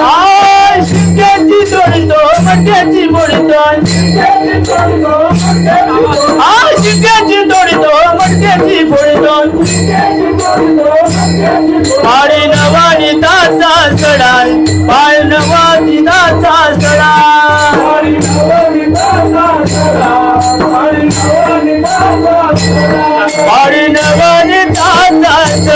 I शिक्क्याची जोडतो मट्याची मोडतो I शिक्क्याची जोडतो मट्याची फोडतो पाळी नवानी ताचा सडा पाळ नवानी ताचा सडा पाळी नवानी ताचा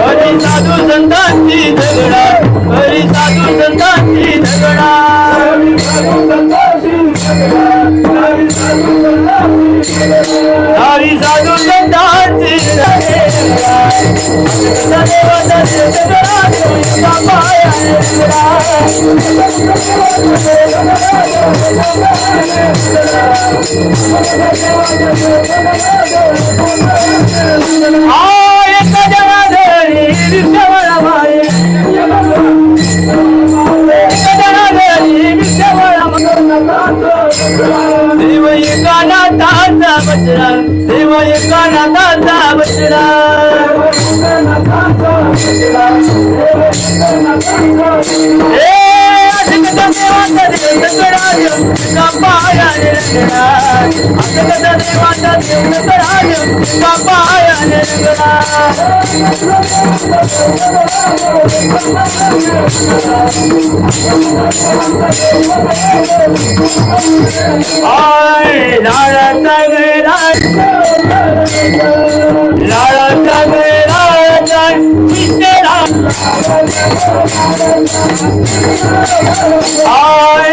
हरी साधू संतांची झगडा हरी साधू संतांची झगडा. हरी साधू संतांची झगडा. देव एका नाथाचा बचरा देव एका देव एका पायाने रगडा अजगता देवाचा देव दगडा देव एका आय लाडाचा गैरा लाडाचा गैरा आय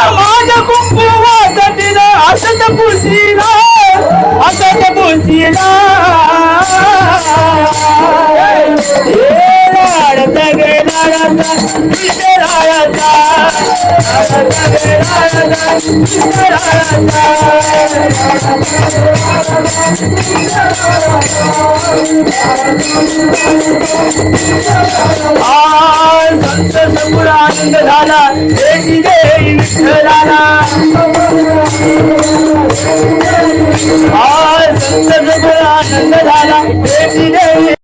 ಸಮಾಜ ಗುಂಪುವ ತಟ್ಟಿದ ಅಸತ ಪುಸಿರ ಅಸತ ಪುಸಿರ संत सगुणा आनंद झाला देवी देवी विठ्ठलाला. संत सगुणा आनंद झाला देवी देवी